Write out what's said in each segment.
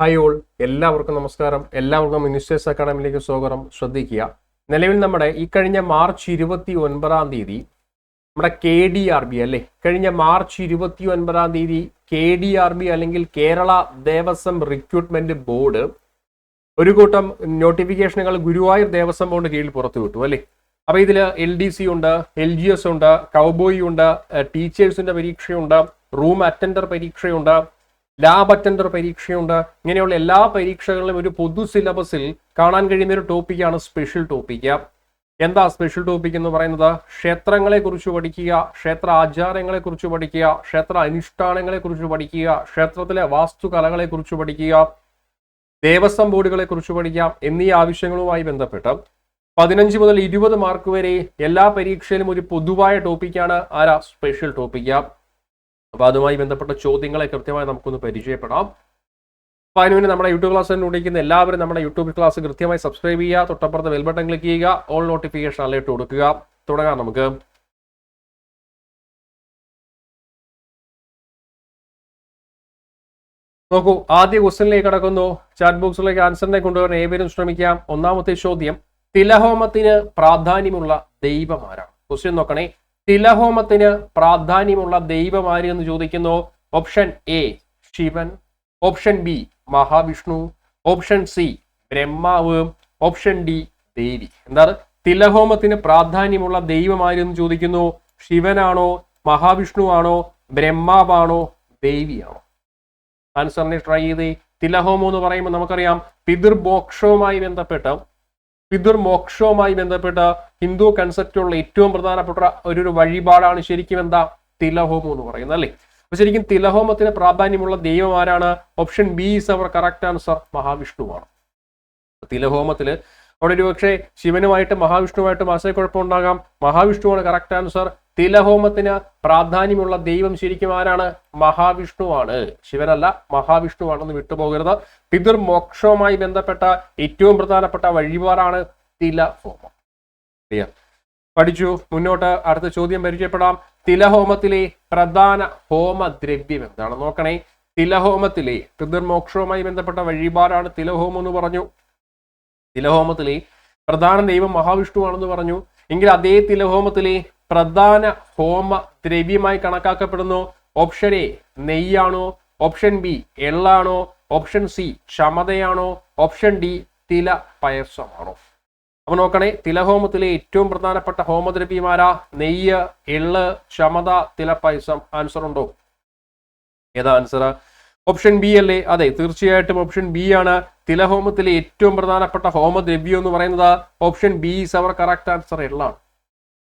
Hi all എല്ലാവർക്കും നമസ്കാരം. എല്ലാവർക്കും മിനിസ്റ്റേഴ്സ് അക്കാഡമിയിലേക്ക് സ്വാഗതം. ശ്രദ്ധിക്കുക. നിലവിൽ നമ്മുടെ ഈ കഴിഞ്ഞ മാർച്ച് ഇരുപത്തി ഒൻപതാം തീയതി നമ്മുടെ കെ ഡി ആർ ബി അല്ലേ? കഴിഞ്ഞ മാർച്ച് ഇരുപത്തി ഒൻപതാം തീയതി കെ ഡി ആർ ബി അല്ലെങ്കിൽ കേരള ദേവസ്വം റിക്രൂട്ട്മെന്റ് ബോർഡ് ഒരു കൂട്ടം നോട്ടിഫിക്കേഷനുകൾ ഗുരുവായൂർ ദേവസ്വം ബോർഡ് കീഴിൽ പുറത്തുവിട്ടു അല്ലേ? അപ്പോൾ ഇതിൽ എൽ ഡി സി ഉണ്ട് എൽ ജി എസ് ഉണ്ട് കൗബോയി ഉണ്ട് ടീച്ചേഴ്സിന്റെ പരീക്ഷയുണ്ട് റൂം അറ്റൻഡർ പരീക്ഷയുണ്ട് ലാബ് അറ്റൻഡർ പരീക്ഷയുണ്ട്. ഇങ്ങനെയുള്ള എല്ലാ പരീക്ഷകളിലും ഒരു പൊതു സിലബസിൽ കാണാൻ കഴിയുന്ന ഒരു ടോപ്പിക്കാണ് സ്പെഷ്യൽ ടോപ്പിക്ക് എന്താ സ്പെഷ്യൽ ടോപ്പിക് എന്ന് പറയുന്നത്? ക്ഷേത്രങ്ങളെ കുറിച്ച് പഠിക്കുക ക്ഷേത്ര ആചാരങ്ങളെ കുറിച്ച് പഠിക്കുക ക്ഷേത്ര അനുഷ്ഠാനങ്ങളെ കുറിച്ച് പഠിക്കുക ക്ഷേത്രത്തിലെ വാസ്തുകലകളെ കുറിച്ച് പഠിക്കുക ദേവസ്വം ബോർഡുകളെ കുറിച്ച് പഠിക്കാം എന്നീ ആവശ്യങ്ങളുമായി ബന്ധപ്പെട്ട് പതിനഞ്ച് മുതൽ ഇരുപത് മാർക്ക് വരെ എല്ലാ പരീക്ഷയിലും ഒരു പൊതുവായ ടോപ്പിക്കാണ് ആരാ? Special topic. അപ്പൊ അതുമായി ബന്ധപ്പെട്ട ചോദ്യങ്ങളെ കൃത്യമായി നമുക്കൊന്ന് പരിചയപ്പെടാം. അപ്പൊ അതിനുവേണ്ടി നമ്മുടെ യൂട്യൂബ് ക്ലാസ് ഉണ്ടായിരിക്കുന്ന എല്ലാവരും നമ്മുടെ യൂട്യൂബ് ക്ലാസ് കൃത്യമായി സബ്സ്ക്രൈബ് ചെയ്യുക തൊട്ടപ്പുറത്ത് ബെൽ ബട്ടൺ ക്ലിക്ക് ചെയ്യുക ഓൾ നോട്ടിഫിക്കേഷൻ അലേർട്ട് കൊടുക്കുക. തുടങ്ങാം നമുക്ക്. നോക്കൂ ആദ്യ ക്വസ്റ്റ്യനിലേക്ക് കടക്കുന്നു. ചാറ്റ് ബോക്സിലേക്ക് ആൻസറിനെ കൊണ്ടുവരാൻ ഏവരും ശ്രമിക്കാം. ഒന്നാമത്തെ ചോദ്യം തിലഹോമത്തിന് പ്രാധാന്യമുള്ള ദൈവമാരാണ് ക്വസ്റ്റ്യൻ നോക്കണേ. തിലഹോമത്തിന് പ്രാധാന്യമുള്ള ദൈവം ആര് എന്ന് ചോദിക്കുന്നു? Option A Shivan. Option B Mahavishnu. Option C Brahma. Option D Devi. എന്താണ്? തിലഹോമത്തിന് പ്രാധാന്യമുള്ള ദൈവം ആര് എന്ന് ചോദിക്കുന്നു? ശിവനാണോ മഹാവിഷ്ണു ആണോ ബ്രഹ്മാവാണോ ദേവിയാണോ? ആൻസറിനെ ട്രൈ ചെയ്തേ. തിലഹോമം എന്ന് പറയുമ്പോൾ നമുക്കറിയാം പിതൃമോക്ഷവുമായി ബന്ധപ്പെട്ട് പിതൃമോക്ഷവുമായി ബന്ധപ്പെട്ട ഹിന്ദു കൺസെപ്റ്റുള്ള ഏറ്റവും പ്രധാനപ്പെട്ട ഒരു ഒരു വഴിപാടാണ് ശരിക്കും എന്താ? തിലഹോമം എന്ന് പറയുന്നത് അല്ലേ? അപ്പൊ ശരിക്കും തിലഹോമത്തിന് പ്രാധാന്യമുള്ള ദൈവം ആരാണ്? Option B is our correct answer മഹാവിഷ്ണുവാണ്. തിലഹോമത്തിൽ അവിടെ ഒരു പക്ഷേ ശിവനുമായിട്ട് ആശയക്കുഴപ്പം ഉണ്ടാകാം. മഹാവിഷ്ണുവാണ് കറക്റ്റ് ആൻസർ തിലഹോമത്തിന് പ്രാധാന്യമുള്ള ദൈവം ശരിക്കും ആരാണ്? മഹാവിഷ്ണുവാണ്. ശിവനല്ല മഹാവിഷ്ണുവാണെന്ന് വിട്ടുപോകരുത്. പിതൃമോക്ഷവുമായി ബന്ധപ്പെട്ട ഏറ്റവും പ്രധാനപ്പെട്ട വഴിപാടാണ് തിലഹോമം. ക്ലിയർ പഠിച്ചു. മുന്നോട്ട് അടുത്ത ചോദ്യം പരിചയപ്പെടാം. തിലഹോമത്തിലെ പ്രധാന ഹോമദ്രവ്യം എന്താണ്? നോക്കണേ. തിലഹോമത്തിലെ പിതൃമോക്ഷവുമായി ബന്ധപ്പെട്ട വഴിപാടാണ് തിലഹോമം എന്ന് പറഞ്ഞു. തിലഹോമത്തിലെ പ്രധാന ദൈവം മഹാവിഷ്ണുവാണെന്ന് പറഞ്ഞു. എങ്കിൽ അതേ തിലഹോമത്തിലെ പ്രധാന ഹോമ ദ്രവ്യമായി കണക്കാക്കപ്പെടുന്നു. ഓപ്ഷൻ എ നെയ്യാണോ? ഓപ്ഷൻ ബി എള്ളാണോ? ഓപ്ഷൻ സി ക്ഷമതയാണോ ഓപ്ഷൻ ഡി തില പയസമാണോ? അപ്പൊ നോക്കണേ തിലഹോമത്തിലെ ഏറ്റവും പ്രധാനപ്പെട്ട ഹോമദ്രവ്യമാരാ നെയ്യ് എള്ള് ക്ഷമത തിലപ്പായസം ആൻസർ ഉണ്ടോ? ഏതാ ആൻസർ ഓപ്ഷൻ ബി അല്ലേ? അതെ തീർച്ചയായിട്ടും ഓപ്ഷൻ ബി ആണ്. തിലഹോമത്തിലെ ഏറ്റവും പ്രധാനപ്പെട്ട ഹോമദ്രവ്യം എന്ന് പറയുന്നത് option B is our correct answer എള്ളാണ്.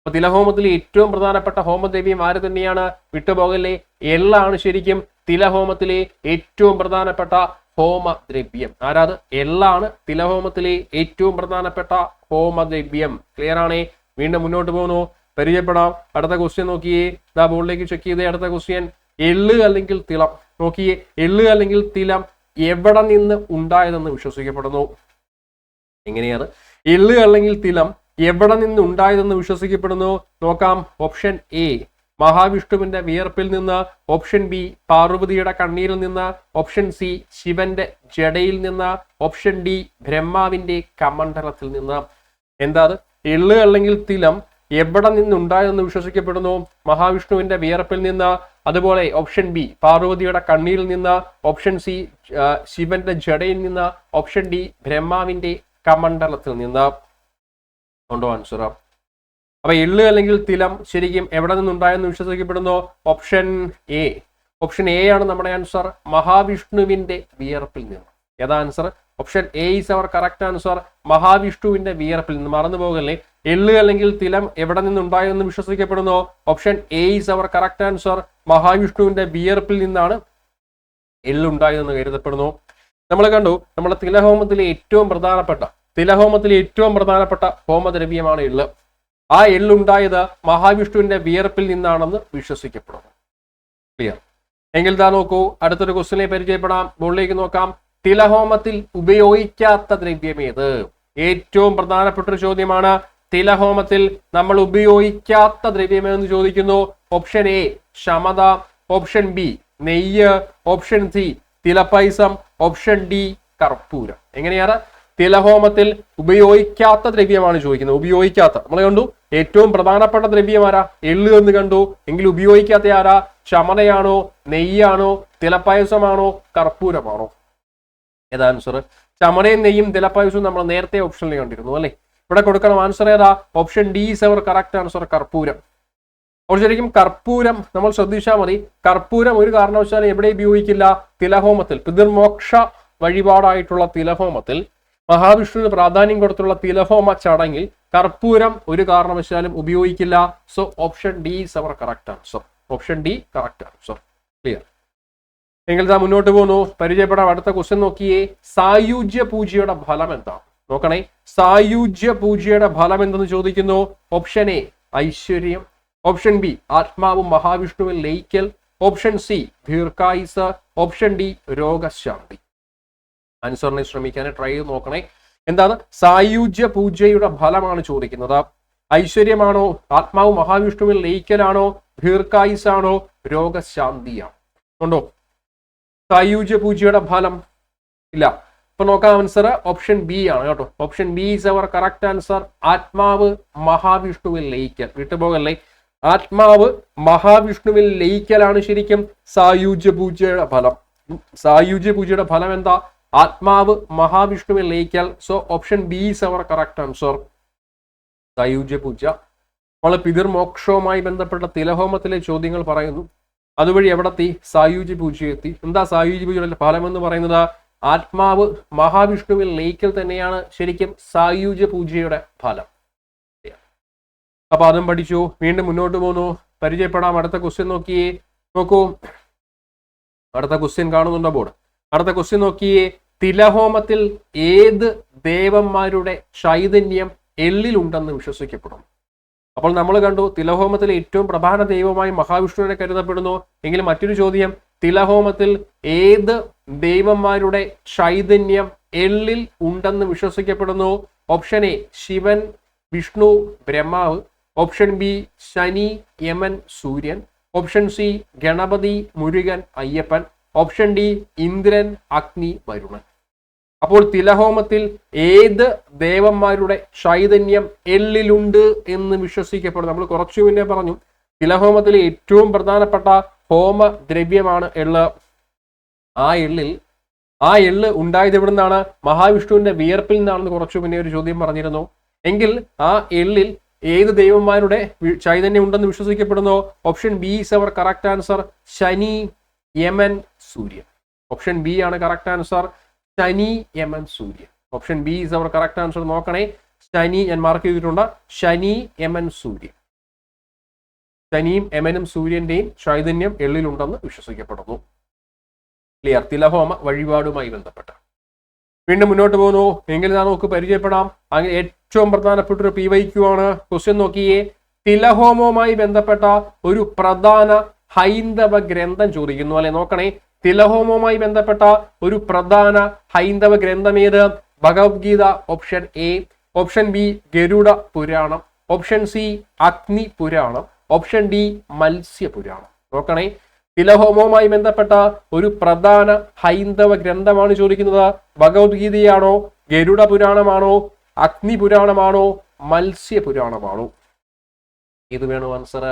അപ്പൊ തിലഹോമത്തിൽ ഏറ്റവും പ്രധാനപ്പെട്ട ഹോമദേവിയും ആര് തന്നെയാണ്? വിട്ടുപോകല്ലേ? എള്ളാണ് ശരിക്കും തിലഹോമത്തിലെ ഏറ്റവും പ്രധാനപ്പെട്ട ഹോമദ്രവ്യം. ആരാത്? എള്ളാണ് തിലഹോമത്തിലെ ഏറ്റവും പ്രധാനപ്പെട്ട ഹോമദ്രവ്യം. ക്ലിയർ ആണേ? വീണ്ടും മുന്നോട്ട് പോകുന്നു. പരിചയപ്പെടാം. അടുത്ത ക്വസ്റ്റ്യൻ നോക്കിയേ. ദാ ബോർഡിലേക്ക് ചെക്ക് ചെയ്തേ അടുത്ത ക്വസ്റ്റ്യൻ എള്ള് അല്ലെങ്കിൽ തിളം? നോക്കിയേ. എള്ള് അല്ലെങ്കിൽ തിലം എവിടെ നിന്ന് ഉണ്ടായതെന്ന് വിശ്വസിക്കപ്പെടുന്നു? എങ്ങനെയാണ്? എള്ള് അല്ലെങ്കിൽ തിലം എവിടെ നിന്ന് ഉണ്ടായതെന്ന് വിശ്വസിക്കപ്പെടുന്നു? നോക്കാം. ഓപ്ഷൻ എ മഹാവിഷ്ണുവിന്റെ വിയർപ്പിൽ നിന്ന്. ഓപ്ഷൻ ബി പാർവതിയുടെ കണ്ണീരിൽ നിന്ന്. ഓപ്ഷൻ സി ശിവന്റെ ജടയിൽ നിന്ന്. ഓപ്ഷൻ ഡി ബ്രഹ്മാവിന്റെ കമണ്ഡലത്തിൽ നിന്ന്. എന്താ അത്? അല്ലെങ്കിൽ തിലം എവിടെ നിന്നുണ്ടായതെന്ന് വിശ്വസിക്കപ്പെടുന്നു? മഹാവിഷ്ണുവിന്റെ വിയർപ്പിൽ നിന്ന്. അതുപോലെ ഓപ്ഷൻ ബി പാർവതിയുടെ കണ്ണീരിൽ നിന്ന്. ഓപ്ഷൻ സി ശിവന്റെ ജടയിൽ നിന്ന്. ഓപ്ഷൻ ഡി ബ്രഹ്മാവിന്റെ കമണ്ഡലത്തിൽ നിന്ന്. ഉണ്ടോ ആൻസർ അപ്പൊ എള്ള് അല്ലെങ്കിൽ തിലം ശരിക്കും എവിടെ നിന്നുണ്ടായെന്ന് വിശ്വസിക്കപ്പെടുന്നു? ഓപ്ഷൻ എ ഓപ്ഷൻ എ ആണ് നമ്മുടെ ആൻസർ മഹാവിഷ്ണുവിന്റെ വിയർപ്പിൽ നിന്ന്. ഏതാ answer option A is our correct answer മഹാവിഷ്ണുവിന്റെ വിയർപ്പിൽ നിന്ന്. മറന്നു പോകല്ലേ? എള്ള് അല്ലെങ്കിൽ തിലം എവിടെ നിന്നുണ്ടായെന്ന് വിശ്വസിക്കപ്പെടുന്നു? Option A is our correct answer മഹാവിഷ്ണുവിന്റെ വിയർപ്പിൽ നിന്നാണ് എള്ളുണ്ടായതെന്ന് കരുതപ്പെടുന്നു. നമ്മൾ കണ്ടു നമ്മുടെ തിലഹോമത്തിലെ ഏറ്റവും പ്രധാനപ്പെട്ട തിലഹോമത്തിലെ ഏറ്റവും പ്രധാനപ്പെട്ട ഹോമദ്രവ്യമാണ് എള്ള്. ആ എള്ളുണ്ടായത് മഹാവിഷ്ണുവിന്റെ വിയർപ്പിൽ നിന്നാണെന്ന് വിശ്വസിക്കപ്പെടുന്നു. ക്ലിയർ എങ്കിൽ താ നോക്കൂ അടുത്തൊരു ക്വസ്റ്റിനെ പരിചയപ്പെടാം. മുകളിലേക്ക് നോക്കാം. തിലഹോമത്തിൽ ഉപയോഗിക്കാത്ത ദ്രവ്യമേത് ഏറ്റവും പ്രധാനപ്പെട്ട ഒരു ചോദ്യമാണ് തിലഹോമത്തിൽ നമ്മൾ ഉപയോഗിക്കാത്ത ദ്രവ്യമേതെന്ന് ചോദിക്കുന്നു? ഓപ്ഷൻ എ ക്ഷമത. ഓപ്ഷൻ ബി നെയ്യ്. ഓപ്ഷൻ സി തിലപ്പൈസം. ഓപ്ഷൻ ഡി കർപ്പൂരം. എങ്ങനെയാണ്? തിലഹോമത്തിൽ ഉപയോഗിക്കാത്ത ദ്രവ്യമാണ് ചോദിക്കുന്നത്. ഉപയോഗിക്കാത്ത. നമ്മൾ കണ്ടു? ഏറ്റവും പ്രധാനപ്പെട്ട ദ്രവ്യം ആരാ? എന്ന് കണ്ടു. എങ്കിൽ ഉപയോഗിക്കാത്ത ആരാ? ചമതയാണോ നെയ്യാണോ? തിലപ്പായസമാണോ? കർപ്പൂരമാണോ? ഏതാ ആൻസർ ചമരയും നെയ്യും തിലപ്പായസവും നമ്മൾ നേരത്തെ ഓപ്ഷനിൽ കണ്ടിരുന്നു അല്ലെ? ഇവിടെ കൊടുക്കണം ആൻസർ ഏതാ? Option D is our correct answer കർപ്പൂരം. അപ്പോൾ ശരിക്കും കർപ്പൂരം നമ്മൾ ശ്രദ്ധിച്ചാൽ മതി. കർപ്പൂരം ഒരു കാരണവശാലും എവിടെ ഉപയോഗിക്കില്ല? തിലഹോമത്തിൽ. പിതൃമോക്ഷ വഴിപാടായിട്ടുള്ള തിലഹോമത്തിൽ മഹാവിഷ്ണുവിന് പ്രാധാന്യം കൊടുത്തുള്ള തിലഹോമ ചടങ്ങിൽ കർപ്പൂരം ഒരു കാരണവശാലും ഉപയോഗിക്കില്ല. So option D is our correct answer option D correct answer clear എങ്കിൽ ഞാൻ മുന്നോട്ട് പോകുന്നു. പരിചയപ്പെടാം. അടുത്ത ക്വസ്റ്റ്യൻ നോക്കിയേ. സായുജ്യ പൂജയുടെ ഫലം എന്താ? നോക്കണേ. സായുജ്യ പൂജയുടെ ഫലം എന്തെന്ന് ചോദിക്കുന്നു? ഓപ്ഷൻ എ ഐശ്വര്യം. ഓപ്ഷൻ ബി ആത്മാവും മഹാവിഷ്ണുവിൽ ലയിക്കൽ. ഓപ്ഷൻ സി ദീർഘായുസ്. ഓപ്ഷൻ ഡി രോഗശാന്തി. ആൻസറിനെ ശ്രമിക്കാൻ ട്രൈ ചെയ്ത് നോക്കണേ. എന്താണ്? സായുജ്യ പൂജയുടെ ഫലമാണ് ചോദിക്കുന്നത്. ഐശ്വര്യമാണോ? ആത്മാവ് മഹാവിഷ്ണുവിൽ ലയിക്കലാണോ? ദീർഘായുസാണോ രോഗശാന്തിയാണോ? ഉണ്ടോ? സായുജ്യ പൂജയുടെ ഫലം? ഇല്ല. ഇപ്പൊ നോക്കാം ആൻസർ ഓപ്ഷൻ ബി ആണ് കേട്ടോ. Option B is our correct answer ആത്മാവ് മഹാവിഷ്ണുവിൽ ലയിക്കൽ. വിട്ടുപോകല്ലേ? ആത്മാവ് മഹാവിഷ്ണുവിൽ ലയിക്കലാണ് ശരിക്കും സായുജ്യ പൂജയുടെ ഫലം. സായുജ്യ പൂജയുടെ ഫലം എന്താ? ആത്മാവ് മഹാവിഷ്ണുവിൽ ലയിക്കാൽ so option B is our correct answer Sayujya പൂജ നമ്മൾ പിതൃമോക്ഷവുമായി ബന്ധപ്പെട്ട തിലഹോമത്തിലെ ചോദ്യങ്ങൾ പറയുന്നു. അതുവഴി എവിടെത്തി സായുജ്യ പൂജയെത്തി എന്താ സായുജ്യ പൂജയുടെ ഫലം എന്ന് പറയുന്നത്? ആത്മാവ് മഹാവിഷ്ണുവിൽ ലയിക്കൽ തന്നെയാണ് ശരിക്കും സായുജ്യ പൂജയുടെ ഫലം. അപ്പൊ അതും പഠിച്ചു. വീണ്ടും മുന്നോട്ട് പോന്നു പരിചയപ്പെടാം. അടുത്ത ക്വസ്റ്റ്യൻ നോക്കിയേ. നോക്കൂ. അടുത്ത ക്വസ്റ്റ്യൻ കാണുന്നുണ്ടോ ബോർഡ്? അടുത്ത ക്വസ്റ്റ്യൻ നോക്കിയേ തിലഹോമത്തിൽ ഏത് ദേവന്മാരുടെ ചൈതന്യം എള്ളിലുണ്ടെന്ന് വിശ്വസിക്കപ്പെടുന്നു. അപ്പോൾ നമ്മൾ കണ്ടു തിലഹോമത്തിൽ ഏറ്റവും പ്രധാന ദൈവമായി മഹാവിഷ്ണുവിനെ കരുതപ്പെടുന്നു. എങ്കിലും മറ്റൊരു ചോദ്യം തിലഹോമത്തിൽ ഏത് ദൈവന്മാരുടെ ചൈതന്യം എള്ളിൽ ഉണ്ടെന്ന് വിശ്വസിക്കപ്പെടുന്നു? Option A Shivan Vishnu Brahma. Option B Shani Yaman Suryan. Option C Ganapathi Murugan Ayyappan. Option D Indran Agni Varunan. അപ്പോൾ തിലഹോമത്തിൽ ഏത് ദേവന്മാരുടെ ചൈതന്യം എള്ളിലുണ്ട് എന്ന് വിശ്വസിക്കപ്പെടുന്നു നമ്മൾ കുറച്ചു മുന്നേ പറഞ്ഞു തിലഹോമത്തിലെ ഏറ്റവും പ്രധാനപ്പെട്ട ഹോമ ദ്രവ്യമാണ് എള്ള്. ആ എള്ളിൽ ആ എള്ള് ഉണ്ടായത് എവിടെ നിന്നാണ് മഹാവിഷ്ണുവിന്റെ വിയർപ്പിൽ നിന്നാണെന്ന് കുറച്ചു മുന്നേ ഒരു ചോദ്യം പറഞ്ഞിരുന്നു. എങ്കിൽ ആ എള്ളിൽ ഏത് ദൈവന്മാരുടെ ചൈതന്യം ഉണ്ടെന്ന് വിശ്വസിക്കപ്പെടുന്നു? Option B is our correct answer. Shani Yaman Suryan. Option B ആണ് correct answer Shani Yaman Suryan. Option B is our correct answer നോക്കണേ. ശനി ഞാൻ മാർക്ക് ചെയ്തിട്ടുണ്ട്. ശനി യമൻ സൂര്യൻ. ശനിയും എമനും സൂര്യന്റെയും ചൈതന്യം എള്ളിലുണ്ടെന്ന് വിശ്വസിക്കപ്പെടുന്നു. ക്ലിയർ തിലഹോമ വഴിപാടുമായി ബന്ധപ്പെട്ട. വീണ്ടും മുന്നോട്ട് പോകുന്നു. എങ്കിൽ ഞാൻ നമുക്ക് പരിചയപ്പെടാം. അങ്ങനെ ഏറ്റവും പ്രധാനപ്പെട്ട ഒരു പി വൈ ക്യു ആണ്. ക്വസ്റ്റ്യൻ നോക്കിയേ. തിലഹോമവുമായി ബന്ധപ്പെട്ട ഒരു പ്രധാന ഹൈന്ദവ ഗ്രന്ഥം ചോദിക്കുന്നു അല്ലെ? നോക്കണേ. തിലഹോമവുമായി ബന്ധപ്പെട്ട ഒരു പ്രധാന ഹൈന്ദവ ഗ്രന്ഥം ഏത് Bhagavadgita option A option B Garuda Purana option C Agni Purana option D മത്സ്യ പുരാണം. നോക്കണേ തിലഹോമവുമായി ബന്ധപ്പെട്ട ഒരു പ്രധാന ഹൈന്ദവ ഗ്രന്ഥമാണ് ചോദിക്കുന്നത്. ഭഗവത്ഗീതയാണോ ഗരുഡ പുരാണമാണോ അഗ്നി പുരാണമാണോ മത്സ്യ പുരാണമാണോ? ഇത് വേണോ ആൻസർ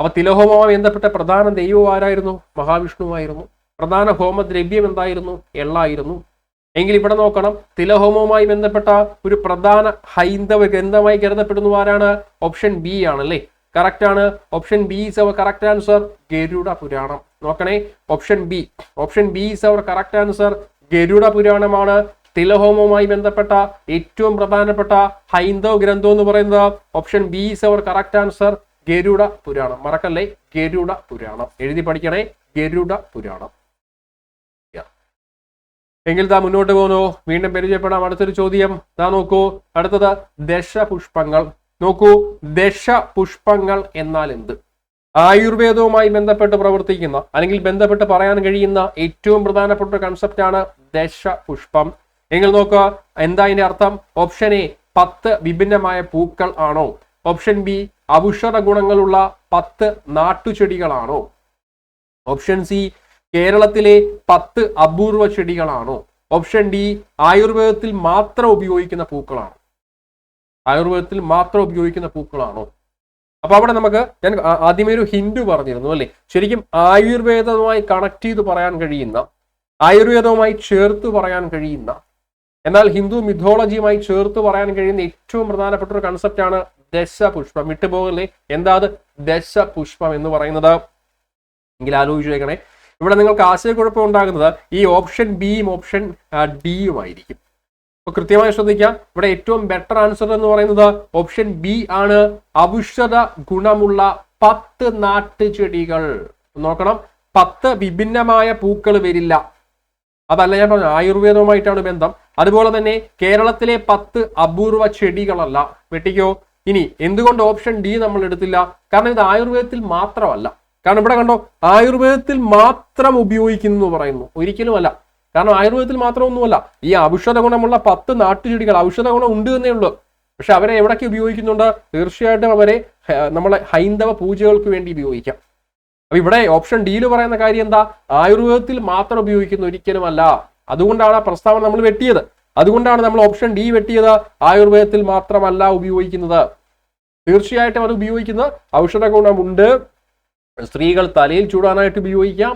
അപ്പൊ തിലഹോമവുമായി ബന്ധപ്പെട്ട പ്രധാന ദൈവം ആരായിരുന്നു? മഹാവിഷ്ണുവായിരുന്നു. പ്രധാന ഹോമദ്രവ്യം എന്തായിരുന്നു? എള്ളായിരുന്നു. എങ്കിൽ ഇവിടെ നോക്കണം തിലഹോമവുമായി ബന്ധപ്പെട്ട ഒരു പ്രധാന ഹൈന്ദവ ഗ്രന്ഥമായി കരുതപ്പെടുന്നു ആരാണ്? ഓപ്ഷൻ ബി ആണല്ലേ. കറക്റ്റ് ആണ്. Option B is our correct answer Garuda Puranam. നോക്കണേ option B. Option B is our correct answer Garuda പുരാണമാണ് തിലഹോമവുമായി ബന്ധപ്പെട്ട ഏറ്റവും പ്രധാനപ്പെട്ട ഹൈന്ദവ ഗ്രന്ഥം എന്ന് പറയുന്നത്. Option B is our correct answer Garuda Puranam. മറക്കല്ലേ? ഗരുഡ പുരാണം. എഴുതി പഠിക്കണേ? ഗരുഡ പുരാണം. എങ്കിൽ താ മുന്നോട്ട് പോകുന്നു വീണ്ടും പരിചയപ്പെടാം. അടുത്തൊരു ചോദ്യം. താ നോക്കൂ. അടുത്തത് ദശപുഷ്പങ്ങൾ. നോക്കൂ. ദശപുഷ്പങ്ങൾ എന്നാൽ എന്ത്? ആയുർവേദവുമായി ബന്ധപ്പെട്ട് പ്രവർത്തിക്കുന്ന അല്ലെങ്കിൽ ബന്ധപ്പെട്ട് പറയാൻ കഴിയുന്ന ഏറ്റവും പ്രധാനപ്പെട്ട കൺസെപ്റ്റ് ആണ് ദശപുഷ്പം. എങ്കിൽ നോക്കുക എന്താ അതിന്റെ അർത്ഥം? ഓപ്ഷൻ എ പത്ത് വിഭിന്നമായ പൂക്കൾ ആണോ? ഓപ്ഷൻ ബി ഔഷധ ഗുണങ്ങളുള്ള പത്ത് നാട്ടുചെടികളാണോ? ഓപ്ഷൻ സി കേരളത്തിലെ പത്ത് അപൂർവ ചെടികളാണോ? ഓപ്ഷൻ ഡി ആയുർവേദത്തിൽ മാത്രം ഉപയോഗിക്കുന്ന പൂക്കളാണ്? ആയുർവേദത്തിൽ മാത്രം ഉപയോഗിക്കുന്ന പൂക്കളാണോ? അപ്പൊ അവിടെ നമുക്ക് ഞാൻ ആദ്യമേ ഒരു ഹിന്ദു പറഞ്ഞിരുന്നു അല്ലെ? ശരിക്കും ആയുർവേദവുമായി കണക്ട് ചെയ്ത് പറയാൻ കഴിയുന്ന ആയുർവേദവുമായി ചേർത്ത് പറയാൻ കഴിയുന്ന എന്നാൽ ഹിന്ദു മിഥോളജിയുമായി ചേർത്ത് പറയാൻ കഴിയുന്ന ഏറ്റവും പ്രധാനപ്പെട്ട ഒരു കൺസെപ്റ്റാണ് ദശപുഷ്പം. വിട്ടുപോകല്ലേ? എന്താ അത്? ദശപുഷ്പം എന്ന് പറയുന്നത്. എങ്കിൽ ആലോചിച്ചേക്കണേ ഇവിടെ നിങ്ങൾക്ക് ആശയക്കുഴപ്പം ഉണ്ടാകുന്നത് ഈ ഓപ്ഷൻ ബിയും ഓപ്ഷൻ ഡിയും ആയിരിക്കും. അപ്പൊ കൃത്യമായി ശ്രദ്ധിക്കാം ഇവിടെ ഏറ്റവും ബെറ്റർ ആൻസർ എന്ന് പറയുന്നത് ഓപ്ഷൻ ബി ആണ്. ഔഷധ ഗുണമുള്ള പത്ത് നാട്ടുചെടികൾ. നോക്കണം. പത്ത് വിഭിന്നമായ പൂക്കൾ വരില്ല. അതല്ല ഞാൻ പറഞ്ഞു ആയുർവേദവുമായിട്ടാണ് ബന്ധം. അതുപോലെ തന്നെ കേരളത്തിലെ പത്ത് അപൂർവ ചെടികളല്ല. വെട്ടിക്കോ? ഇനി എന്തുകൊണ്ട് ഓപ്ഷൻ ഡി നമ്മൾ എടുത്തില്ല കാരണം ഇത് ആയുർവേദത്തിൽ മാത്രമല്ല. കാരണം ഇവിടെ കണ്ടോ ആയുർവേദത്തിൽ മാത്രം ഉപയോഗിക്കുന്നു എന്ന് പറയുന്നു. ഒരിക്കലുമല്ല. കാരണം ആയുർവേദത്തിൽ മാത്രമൊന്നുമല്ല. ഈ ഔഷധ ഗുണമുള്ള പത്ത് നാട്ടുചെടികൾ ഔഷധ ഗുണം ഉണ്ട് എന്നേ ഉള്ളൂ. പക്ഷെ അവരെ എവിടൊക്കെ ഉപയോഗിക്കുന്നുണ്ട്? തീർച്ചയായിട്ടും അവരെ നമ്മളെ ഹൈന്ദവ പൂജകൾക്ക് വേണ്ടി ഉപയോഗിക്കാം. അപ്പൊ ഇവിടെ ഓപ്ഷൻ ഡിയിൽ പറയുന്ന കാര്യം എന്താ? ആയുർവേദത്തിൽ മാത്രം ഉപയോഗിക്കുന്ന. ഒരിക്കലുമല്ല. അതുകൊണ്ടാണ് ആ പ്രസ്താവന നമ്മൾ വെട്ടിയത്. അതുകൊണ്ടാണ് നമ്മൾ ഓപ്ഷൻ ഡി വെട്ടിയത്. ആയുർവേദത്തിൽ മാത്രമല്ല ഉപയോഗിക്കുന്നത്. തീർച്ചയായിട്ടും അത് ഉപയോഗിക്കുന്ന ഔഷധ ഗുണമുണ്ട്. സ്ത്രീകൾ തലയിൽ ചൂടാനായിട്ട് ഉപയോഗിക്കാം.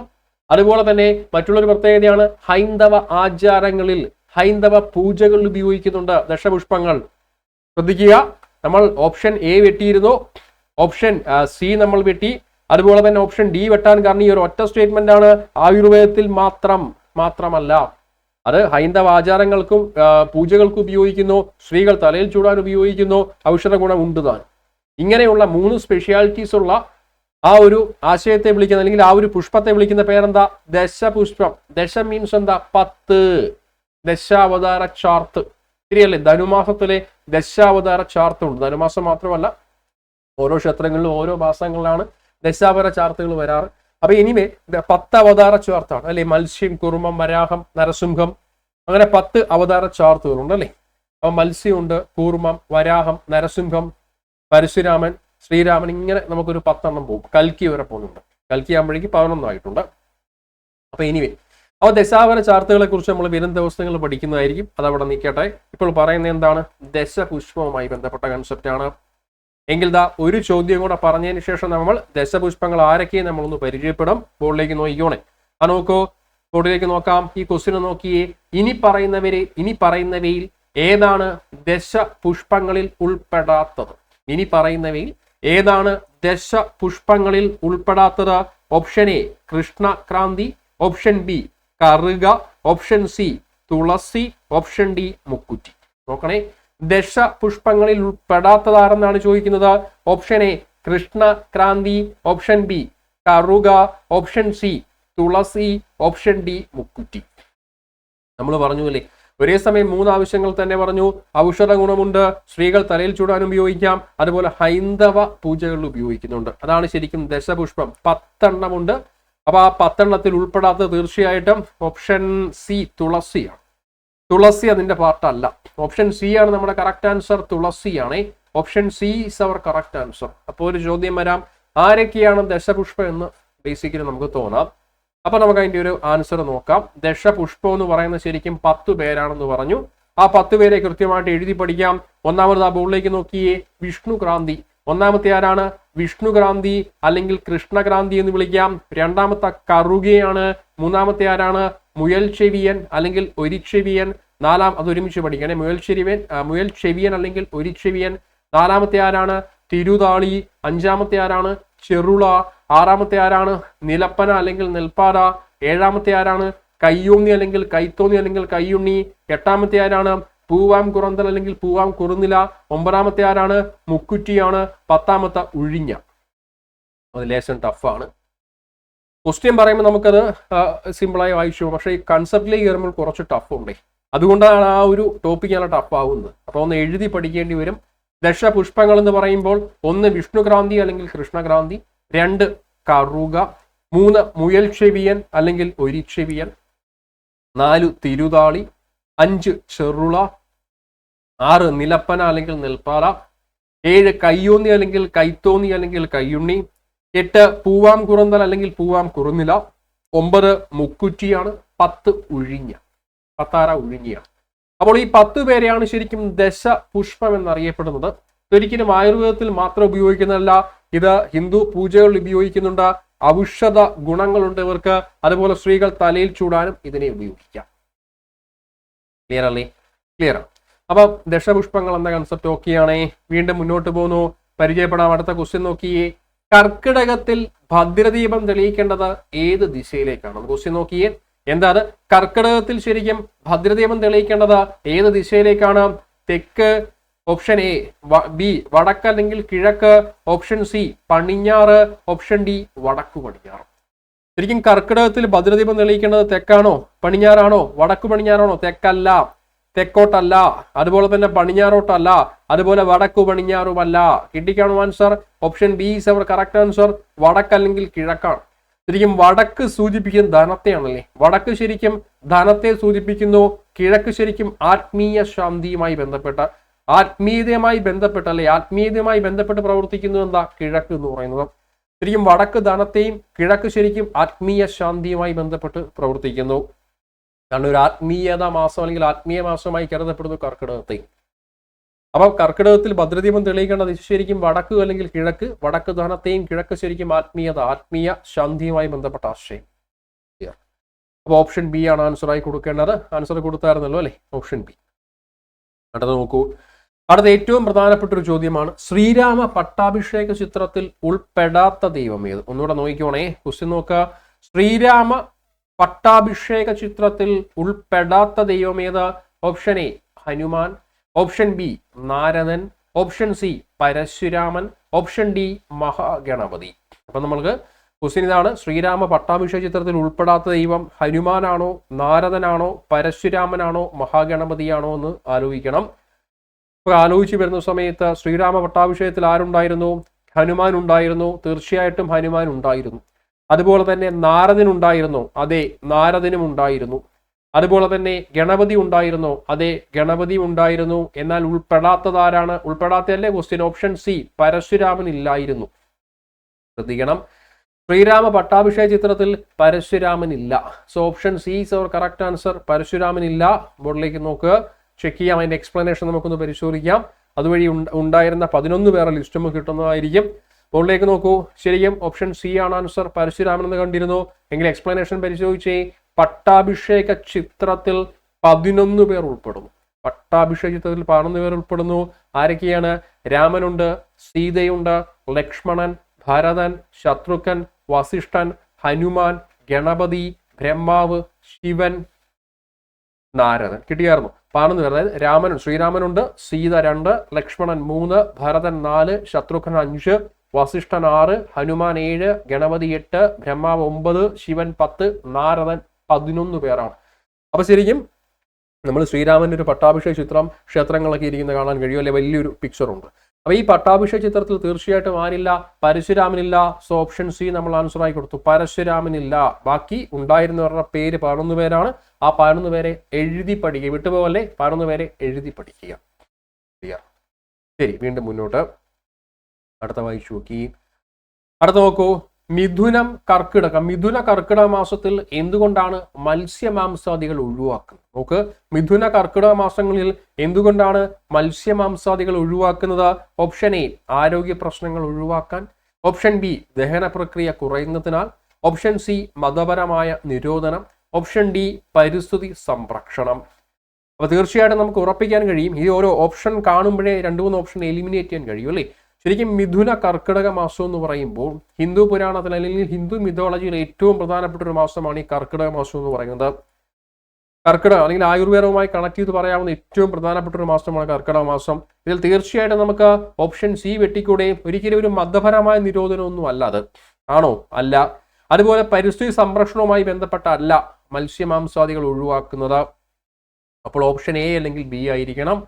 അതുപോലെ തന്നെ മറ്റുള്ളൊരു പ്രത്യേകതയാണ് ഹൈന്ദവ ആചാരങ്ങളിൽ ഹൈന്ദവ പൂജകളിൽ ഉപയോഗിക്കുന്നുണ്ട് ദശപുഷ്പങ്ങൾ. ശ്രദ്ധിക്കുക നമ്മൾ ഓപ്ഷൻ എ വെട്ടിയിരുന്നു. ഓപ്ഷൻ സി നമ്മൾ വെട്ടി. അതുപോലെ തന്നെ ഓപ്ഷൻ ഡി വെട്ടാൻ കാരണം ഈ ഒരു ഒറ്റ സ്റ്റേറ്റ്മെന്റ് ആണ് ആയുർവേദത്തിൽ മാത്രം മാത്രമല്ല. അത് ഹൈന്ദവ ആചാരങ്ങൾക്കും പൂജകൾക്കും ഉപയോഗിക്കുന്നു സ്ത്രീകൾ തലയിൽ ചൂടാൻ ഉപയോഗിക്കുന്നു ഔഷധ ഗുണം ഉണ്ട് താൻ. ഇങ്ങനെയുള്ള മൂന്ന് സ്പെഷ്യാലിറ്റീസ് ഉള്ള ആ ഒരു ആശയത്തെ വിളിക്കുന്ന അല്ലെങ്കിൽ ആ ഒരു പുഷ്പത്തെ വിളിക്കുന്ന പേരെന്താ? ദശപുഷ്പം. ദശ മീൻസ് എന്താ? പത്ത്. ദശാവതാര ചാർത്ത്. ശരിയല്ലേ? ധനുമാസത്തിലെ ദശാവതാര ചാർത്ത് ഉണ്ട്. ധനുമാസം മാത്രമല്ല ഓരോ ക്ഷേത്രങ്ങളിലും ഓരോ മാസങ്ങളിലാണ് ദശാവതാര ചാർത്തുകൾ വരാറ്. അപ്പൊ എനിവേ പത്ത് അവതാര ചാർത്താണ്? അല്ലെ? മത്സ്യം കുറുമം വരാഹം നരസിംഹം അങ്ങനെ പത്ത് അവതാര ചാർത്തുകളുണ്ട് അല്ലെ? അപ്പൊ മത്സ്യമുണ്ട് കൂർമ്മം വരാഹം നരസിംഹം പരശുരാമൻ ശ്രീരാമൻ ഇങ്ങനെ നമുക്കൊരു പത്തെണ്ണം പോകും. കൽക്കി വരെ പോകുന്നുണ്ട്. കൽക്കി ആകുമ്പോഴേക്ക് പതിനൊന്നും ആയിട്ടുണ്ട്. അപ്പൊ എനിവേ അപ്പൊ ദശാവന ചാർത്തുകളെ കുറിച്ച് നമ്മൾ വരും ദിവസങ്ങൾ പഠിക്കുന്നതായിരിക്കും. അതവിടെ നിൽക്കട്ടെ. ഇപ്പോൾ പറയുന്നത് എന്താണ്? ദശപുഷ്പവുമായി ബന്ധപ്പെട്ട കൺസെപ്റ്റ് ആണ്. എങ്കിൽ ദാ ഒരു ചോദ്യം കൂടെ പറഞ്ഞതിന് ശേഷം നമ്മൾ ദശപുഷ്പങ്ങൾ ആരൊക്കെയും നമ്മളൊന്ന് പരിചയപ്പെടും. ബോർഡിലേക്ക് നോക്കിക്കോണേ. ആ നോക്കൂ. ബോർഡിലേക്ക് നോക്കാം. ഈ ക്വസ്റ്റിനെ നോക്കിയേ. ഇനി പറയുന്നവരെ ഇനി പറയുന്നവയിൽ ഏതാണ് ദശപുഷ്പങ്ങളിൽ ഉൾപ്പെടാത്തത്? ഇനി പറയുന്നവയിൽ ഏതാണ് ദശപുഷ്പങ്ങളിൽ ഉൾപ്പെടാത്തത്? ഓപ്ഷൻ എ കൃഷ്ണക്രാന്തി. ഓപ്ഷൻ ബി കറുക. ഓപ്ഷൻ സി തുളസി. ഓപ്ഷൻ ഡി മുക്കുറ്റി. നോക്കണേ. ദശ പുഷ്പങ്ങളിൽ ഉൾപ്പെടാത്തതാരെന്നാണ് ചോദിക്കുന്നത്. ഓപ്ഷൻ എ കൃഷ്ണ ക്രാന്തി. ഓപ്ഷൻ ബി കറുക. ഓപ്ഷൻ സി തുളസി. ഓപ്ഷൻ ഡി മുക്കുറ്റി. നമ്മൾ പറഞ്ഞു അല്ലേ? ഒരേ സമയം മൂന്ന് ആവശ്യങ്ങൾ തന്നെ പറഞ്ഞു. ഔഷധ ഗുണമുണ്ട്. സ്ത്രീകൾ തലയിൽ ചൂടാൻ ഉപയോഗിക്കാം. അതുപോലെ ഹൈന്ദവ പൂജകളിൽ ഉപയോഗിക്കുന്നുണ്ട്. അതാണ് ശരിക്കും ദശപുഷ്പം. പത്തെണ്ണമുണ്ട്. അപ്പൊ ആ പത്തെണ്ണത്തിൽ ഉൾപ്പെടാത്തത് തീർച്ചയായിട്ടും ഓപ്ഷൻ സി തുളസിയാണ്. തുളസി അതിന്റെ പാർട്ടല്ല ഓപ്ഷൻ സി ആണ് നമ്മുടെ correct answer തുളസിയാണ് option C is our correct answer അപ്പോൾ ഒരു ചോദ്യം വരാം. ആരൊക്കെയാണ് ദശപുഷ്പം എന്ന് ബേസിക്കലി നമുക്ക് തോന്നാം. അപ്പൊ നമുക്ക് അതിന്റെ ഒരു ആൻസർ നോക്കാം. ദശപുഷ്പം എന്ന് പറയുന്നത് ശരിക്കും പത്ത് പേരാണെന്ന് പറഞ്ഞു. ആ പത്ത് പേരെ കൃത്യമായിട്ട് എഴുതി പഠിക്കാം. ഒന്നാമത് ആ ബോർഡിലേക്ക് നോക്കിയേ വിഷ്ണുക്രാന്തി. ഒന്നാമത്തെ ആരാണ്? വിഷ്ണുക്രാന്തി അല്ലെങ്കിൽ കൃഷ്ണക്രാന്തി എന്ന് വിളിക്കാം. രണ്ടാമത്തെ കറുകയാണ്. മൂന്നാമത്തെ ആരാണ്? മുയൽ ചെവിയൻ അല്ലെങ്കിൽ ഒരിച്ചെവിയൻ. നാലാം അത് ഒരുമിച്ച് പഠിക്കണേ. മുയൽ ചെരിവൻ മുയൽ ചെവിയൻ അല്ലെങ്കിൽ ഒരു ചെവിയൻ നാലാമത്തെ ആരാണ്? തിരുതാളി. അഞ്ചാമത്തെ ആരാണ്? ചെറുള. ആറാമത്തെ ആരാണ്? നിലപ്പന അല്ലെങ്കിൽ നെൽപ്പാറ. ഏഴാമത്തെ ആരാണ്? കയ്യോന്നി അല്ലെങ്കിൽ കൈത്തോന്നി അല്ലെങ്കിൽ കയ്യുണ്ണി. എട്ടാമത്തെ ആരാണ്? പൂവാം കുറന്തൽ അല്ലെങ്കിൽ പൂവാം കുറുന്നില ഒമ്പതാമത്തെ ആരാണ്? മുക്കുറ്റിയാണ്. പത്താമത്തെ ഉഴിഞ്ഞ. അത് ലേശം ടഫാണ്. ക്വസ്റ്റ്യൻ പറയുമ്പോൾ നമുക്കത് സിമ്പിളായി വായിച്ചു പോകും. പക്ഷേ ഈ കൺസെപ്റ്റിലേക്ക് കയറുമ്പോൾ കുറച്ച് ടഫ് ഉണ്ടേ അതുകൊണ്ടാണ് ആ ഒരു ടോപ്പിക് നല്ല ടഫാവുന്നത് അപ്പോൾ ഒന്ന് എഴുതി പഠിക്കേണ്ടി വരും. ദശപുഷ്പങ്ങൾ എന്ന് പറയുമ്പോൾ ഒന്ന് വിഷ്ണുക്രാന്തി അല്ലെങ്കിൽ കൃഷ്ണക്രാന്തി രണ്ട് കറുക മൂന്ന് മുയൽ അല്ലെങ്കിൽ ഒരിച്ചെവിയൻ നാല് തിരുതാളി അഞ്ച് ചെറുള ആറ് നിലപ്പന അല്ലെങ്കിൽ നെൽപ്പാറ ഏഴ് കയ്യോന്നി അല്ലെങ്കിൽ കൈത്തോന്നി അല്ലെങ്കിൽ കയ്യുണ്ണി എട്ട് പൂവാം കുറന്തൽ അല്ലെങ്കിൽ പൂവാം കുറുന്നില ഒമ്പത് മുക്കുറ്റിയാണ് പത്ത് ഉഴിഞ്ഞ. പത്താര ഉഴിഞ്ഞിയാണ് അപ്പോൾ ഈ പത്ത് പേരെയാണ് ശരിക്കും ദശ പുഷ്പം എന്നറിയപ്പെടുന്നത്. ഒരിക്കലും ആയുർവേദത്തിൽ മാത്രം ഉപയോഗിക്കുന്നതല്ല ഇത് ഹിന്ദു പൂജകളിൽ ഉപയോഗിക്കുന്നുണ്ട്. ഔഷധ ഗുണങ്ങളുണ്ട് ഇവർക്ക്. അതുപോലെ സ്ത്രീകൾ തലയിൽ ചൂടാനും ഇതിനെ ഉപയോഗിക്കാം. ക്ലിയർ അല്ലേ? ക്ലിയർ ആണ് അപ്പം ദശപുഷ്പങ്ങൾ എന്ന കൺസെപ്റ്റ് ഓക്കെയാണേ വീണ്ടും മുന്നോട്ട് പോകുന്നു. പരിചയപ്പെടാം. അടുത്ത ക്വസ്റ്റ്യൻ നോക്കിയേ കർക്കിടകത്തിൽ ഭദ്രദീപം തെളിയിക്കേണ്ടത് ഏത് ദിശയിലേക്കാണ്? ക്വസ്റ്റ്യൻ നോക്കിയേ. എന്താ അത് കർക്കിടകത്തിൽ ശരിക്കും ഭദ്രദീപം തെളിയിക്കേണ്ടത് ഏത് ദിശയിലേക്കാണ്? തെക്ക് ഓപ്ഷൻ എ ബി വടക്ക് അല്ലെങ്കിൽ കിഴക്ക് ഓപ്ഷൻ സി പണിഞ്ഞാറ് ഓപ്ഷൻ ഡി വടക്കു പടിഞ്ഞാറ്. ശരിക്കും കർക്കിടകത്തിൽ ഭദ്രദീപം തെളിയിക്കേണ്ടത് തെക്കാണോ? പണിഞ്ഞാറാണോ വടക്കു പണിഞ്ഞാറാണോ തെക്കല്ല. തെക്കോട്ടല്ല. അതുപോലെ തന്നെ പണിഞ്ഞാറോട്ടല്ല അതുപോലെ വടക്കു പണിഞ്ഞാറുമല്ല കിട്ടിക്കാണോ answer option B is our correct answer വടക്കല്ലെങ്കിൽ കിഴക്കാണ്. ശരിക്കും വടക്ക് സൂചിപ്പിക്കുന്ന ധനത്തെയാണല്ലേ? വടക്ക് ശരിക്കും ധനത്തെ സൂചിപ്പിക്കുന്നു കിഴക്ക് ശരിക്കും ആത്മീയ ശാന്തിയുമായി ബന്ധപ്പെട്ട ആത്മീയതയുമായി ബന്ധപ്പെട്ട അല്ലെ? ആത്മീയതയുമായി ബന്ധപ്പെട്ട് പ്രവർത്തിക്കുന്നു എന്താ? കിഴക്ക് എന്ന് പറയുന്നത്. ശരിക്കും വടക്ക് ധനത്തെയും കിഴക്ക് ശരിക്കും ആത്മീയ ശാന്തിയുമായി ബന്ധപ്പെട്ട് പ്രവർത്തിക്കുന്നു. കാരണം ഒരു ആത്മീയത മാസം അല്ലെങ്കിൽ ആത്മീയ മാസമായി കരുതപ്പെടുന്നു കർക്കിടകത്തെ. അപ്പൊ കർക്കിടകത്തിൽ ഭദ്രദീപം തെളിയിക്കേണ്ടത് ശരിക്കും വടക്ക് അല്ലെങ്കിൽ കിഴക്ക്? വടക്ക് ധനത്തെയും കിഴക്ക് ശരിക്കും ആത്മീയത ആത്മീയ ശാന്തിയുമായി ബന്ധപ്പെട്ട ആശയം. അപ്പോൾ ഓപ്ഷൻ ബി ആണ് ആൻസർ ആയി കൊടുക്കേണ്ടത്. ആൻസർ കൊടുത്തായിരുന്നല്ലോ അല്ലേ? ഓപ്ഷൻ ബി അടുത്ത നോക്കൂ. അടുത്ത ഏറ്റവും പ്രധാനപ്പെട്ട ഒരു ചോദ്യമാണ് ശ്രീരാമ പട്ടാഭിഷേക ചിത്രത്തിൽ ഉൾപ്പെടാത്ത ദൈവം ഏത്? ഒന്നുകൂടെ നോക്കിക്കോണേ. ക്വസ്റ്റ്യൻ നോക്കുക. ശ്രീരാമ പട്ടാഭിഷേക ചിത്രത്തിൽ ഉൾപ്പെടാത്ത ദൈവം ഏത്? Option A Hanuman. Option B Naradan option C Parashuraman option D Mahaganapathi. അപ്പൊ നമ്മൾക്ക് ക്വസ്റ്റ്യൻ ഇതാണ്. ശ്രീരാമ പട്ടാഭിഷേക ചിത്രത്തിൽ ഉൾപ്പെടാത്ത ദൈവം ഹനുമാനാണോ നാരദനാണോ പരശുരാമനാണോ മഹാഗണപതിയാണോ എന്ന് ആലോചിക്കണം. ഇപ്പൊ ആലോചിച്ച് വരുന്ന സമയത്ത് ശ്രീരാമ പട്ടാഭിഷേകത്തിൽ ആരുണ്ടായിരുന്നു? ഹനുമാൻ ഉണ്ടായിരുന്നു. തീർച്ചയായിട്ടും ഹനുമാൻ ഉണ്ടായിരുന്നു. അതുപോലെ തന്നെ നാരദൻ ഉണ്ടായിരുന്നു. അതെ നാരദനും ഉണ്ടായിരുന്നു. അതുപോലെ തന്നെ ഗണപതി ഉണ്ടായിരുന്നു. അതെ ഗണപതി ഉണ്ടായിരുന്നു. എന്നാൽ ഉൾപ്പെടാത്തത് ആരാണ് ഉൾപ്പെടാത്തതല്ലേ ക്വസ്റ്റ്യൻ ഓപ്ഷൻ സി പരശുരാമൻ ഇല്ലായിരുന്നു. ശ്രദ്ധിക്കണം. ശ്രീരാമ പട്ടാഭിഷേക ചിത്രത്തിൽ പരശുരാമൻ ഇല്ല. So option C is our correct answer Parashuraman ഇല്ല. ബോർഡിലേക്ക് നോക്ക്. ചെക്ക് ചെയ്യാം. അതിന്റെ എക്സ്പ്ലനേഷൻ നമുക്കൊന്ന് പരിശോധിക്കാം. അതുവഴി ഉണ്ടായിരുന്ന പതിനൊന്ന് പേരെ ലിസ്റ്റ് നമുക്ക് കിട്ടുന്നതായിരിക്കും. ബോർഡിലേക്ക് നോക്കൂ. ശരിക്കും ഓപ്ഷൻ സി ആണ് ആൻസർ പരശുരാമൻ എന്ന് കണ്ടിരുന്നു. എങ്കിൽ എക്സ്പ്ലനേഷൻ പരിശോധിച്ചേ. പട്ടാഭിഷേക ചിത്രത്തിൽ പതിനൊന്ന് പേർ ഉൾപ്പെടുന്നു. പട്ടാഭിഷേക ചിത്രത്തിൽ പതിനൊന്ന് പേർ ഉൾപ്പെടുന്നു. ആരൊക്കെയാണ്? രാമനുണ്ട് സീതയുണ്ട് ലക്ഷ്മണൻ ഭരതൻ ശത്രുഘ്നൻ വസിഷ്ഠൻ ഹനുമാൻ ഗണപതി ബ്രഹ്മാവ് ശിവൻ നാരദൻ. കിട്ടിയായിരുന്നു. പതിനൊന്ന് പേർ. അതായത് രാമനു ശ്രീരാമനുണ്ട് സീത രണ്ട് ലക്ഷ്മണൻ മൂന്ന് ഭരതൻ നാല് ശത്രുഘ്നൻ അഞ്ച് വസിഷ്ഠൻ ആറ് ഹനുമാൻ ഏഴ് ഗണപതി എട്ട് ബ്രഹ്മാവ് ഒമ്പത് ശിവൻ പത്ത് നാരദൻ പതിനൊന്ന് പേരാണ്. അപ്പൊ ശരിക്കും നമ്മൾ ശ്രീരാമന്റെ ഒരു പട്ടാഭിഷേക ചിത്രം ക്ഷേത്രങ്ങളൊക്കെ ഇരിക്കുന്ന കാണാൻ കഴിയുമല്ലേ? വലിയൊരു പിക്ചറുണ്ട് അപ്പൊ ഈ പട്ടാഭിഷേക ചിത്രത്തിൽ തീർച്ചയായിട്ടും ആരില്ല? പരശുരാമനില്ല. സോ ഓപ്ഷൻ സി നമ്മൾ ആൻസർ ആയി കൊടുത്തു. പരശുരാമനില്ല. ബാക്കി ഉണ്ടായിരുന്നവരുടെ പേര് പതിനൊന്ന് പേരാണ്. ആ പതിനൊന്ന് പേരെ എഴുതി പഠിക്കുക. വിട്ടുപോകല്ലേ? പതിനൊന്ന് പേരെ എഴുതി പഠിക്കുക. ശരി വീണ്ടും മുന്നോട്ട്. അടുത്ത വായിച്ചു നോക്കി. അടുത്ത നോക്കൂ. മിഥുനം കർക്കിടകം. മിഥുന കർക്കിടക മാസത്തിൽ എന്തുകൊണ്ടാണ് മത്സ്യമാംസാദികൾ ഒഴിവാക്കുന്നത്? നമുക്ക് മിഥുന കർക്കിടക മാസങ്ങളിൽ എന്തുകൊണ്ടാണ് മത്സ്യമാംസാദികൾ ഒഴിവാക്കുന്നത്? ഓപ്ഷൻ എ ആരോഗ്യ പ്രശ്നങ്ങൾ ഒഴിവാക്കാൻ. ഓപ്ഷൻ ബി ദഹന പ്രക്രിയ കുറയുന്നതിനാൽ. ഓപ്ഷൻ സി മതപരമായ നിരോധനം. ഓപ്ഷൻ ഡി പരിസ്ഥിതി സംരക്ഷണം. അപ്പൊ തീർച്ചയായിട്ടും നമുക്ക് ഉറപ്പിക്കാൻ കഴിയും. ഈ ഓരോ ഓപ്ഷൻ കാണുമ്പോഴേ രണ്ട് മൂന്ന് ഓപ്ഷൻ എലിമിനേറ്റ് ചെയ്യാൻ കഴിയും അല്ലേ? ശരിക്കും മിഥുന കർക്കിടക മാസം എന്ന് പറയുമ്പോൾ ഹിന്ദു പുരാണത്തിൽ അല്ലെങ്കിൽ ഹിന്ദു മിഥോളജിയിൽ ഏറ്റവും പ്രധാനപ്പെട്ട ഒരു മാസമാണ് ഈ കർക്കിടക മാസം എന്ന് പറയുന്നത്. കർക്കിടകം അല്ലെങ്കിൽ ആയുർവേദവുമായി കണക്ട് ചെയ്ത് പറയാവുന്ന ഏറ്റവും പ്രധാനപ്പെട്ട ഒരു മാസമാണ് കർക്കിടക മാസം. ഇതിൽ തീർച്ചയായിട്ടും നമുക്ക് ഓപ്ഷൻ സി വെട്ടിക്കൂടെ. ഒരിക്കലും ഒരു മതപരമായ നിരോധനമൊന്നും അല്ല അത്. ആണോ? അല്ല. അതുപോലെ പരിസ്ഥിതി സംരക്ഷണവുമായി ബന്ധപ്പെട്ട അല്ല മത്സ്യമാംസാദികൾ ഒഴിവാക്കുന്നത്. അപ്പോൾ ഓപ്ഷൻ എ അല്ലെങ്കിൽ ബി ആയിരിക്കണം.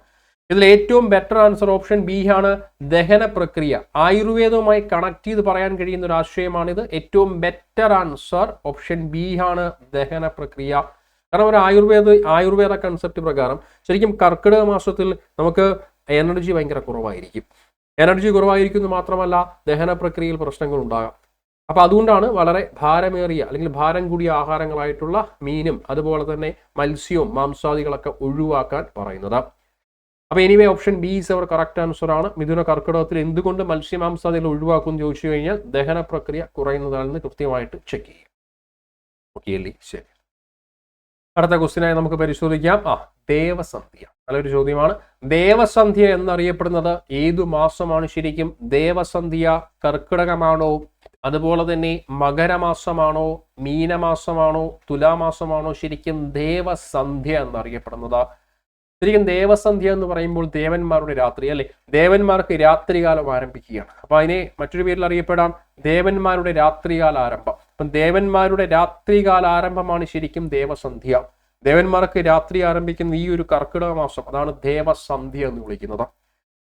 ഇതിൽ ഏറ്റവും ബെറ്റർ ആൻസർ ഓപ്ഷൻ ബി ആണ് ദഹന പ്രക്രിയ. ആയുർവേദവുമായി കണക്ട് ചെയ്ത് പറയാൻ കഴിയുന്ന ഒരു ആശയമാണിത്. ഏറ്റവും ബെറ്റർ ആൻസർ ഓപ്ഷൻ ബി ആണ് ദഹന പ്രക്രിയ. കാരണം ഒരു ആയുർവേദ ആയുർവേദ കൺസെപ്റ്റ് പ്രകാരം ശരിക്കും കർക്കിടക മാസത്തിൽ നമുക്ക് എനർജി ഭയങ്കര കുറവായിരിക്കും. എനർജി കുറവായിരിക്കും എന്ന് മാത്രമല്ല ദഹന പ്രക്രിയയിൽ പ്രശ്നങ്ങൾ ഉണ്ടാകാം. അപ്പൊ അതുകൊണ്ടാണ് വളരെ ഭാരമേറിയ അല്ലെങ്കിൽ ഭാരം കൂടിയ ആഹാരങ്ങളായിട്ടുള്ള മീനും അതുപോലെ തന്നെ മത്സ്യവും മാംസാദികളൊക്കെ ഒഴിവാക്കാൻ പറയുന്നത്. അപ്പൊ anyway option B is our correct answer ആണ്. മിഥുന കർക്കിടകത്തിൽ എന്തുകൊണ്ട് മത്സ്യമാംസാദികൾ ഒഴിവാക്കുമെന്ന് ചോദിച്ചു കഴിഞ്ഞാൽ ദഹന പ്രക്രിയ കുറയുന്നതാണെന്ന് കൃത്യമായിട്ട് ചെക്ക് ചെയ്യുക ഓക്കെയല്ലേ ശരി. അടുത്ത ക്വസ്റ്റിനായി നമുക്ക് പരിശോധിക്കാം. ആ ദേവസന്ധ്യ. നല്ലൊരു ചോദ്യമാണ്. ദേവസന്ധ്യ എന്നറിയപ്പെടുന്നത് ഏതു മാസമാണ് ശരിക്കും? ദേവസന്ധ്യ കർക്കിടകമാണോ? അതുപോലെ തന്നെ മകരമാസമാണോ? മീനമാസമാണോ? തുലാമാസമാണോ ശരിക്കും ദേവസന്ധ്യ എന്നറിയപ്പെടുന്നത്? ശരിക്കും ദേവസന്ധ്യ എന്ന് പറയുമ്പോൾ ദേവന്മാരുടെ രാത്രി അല്ലെ? ദേവന്മാർക്ക് രാത്രികാലം ആരംഭിക്കുകയാണ്. അപ്പൊ അതിനെ മറ്റൊരു പേരിൽ അറിയപ്പെടാം. ദേവന്മാരുടെ രാത്രികാല ആരംഭം. അപ്പം ദേവന്മാരുടെ രാത്രികാല ആരംഭമാണ് ശരിക്കും ദേവസന്ധ്യ. ദേവന്മാർക്ക് രാത്രി ആരംഭിക്കുന്ന ഈ ഒരു കർക്കിടക മാസം അതാണ് ദേവസന്ധ്യ എന്ന് വിളിക്കുന്നത്.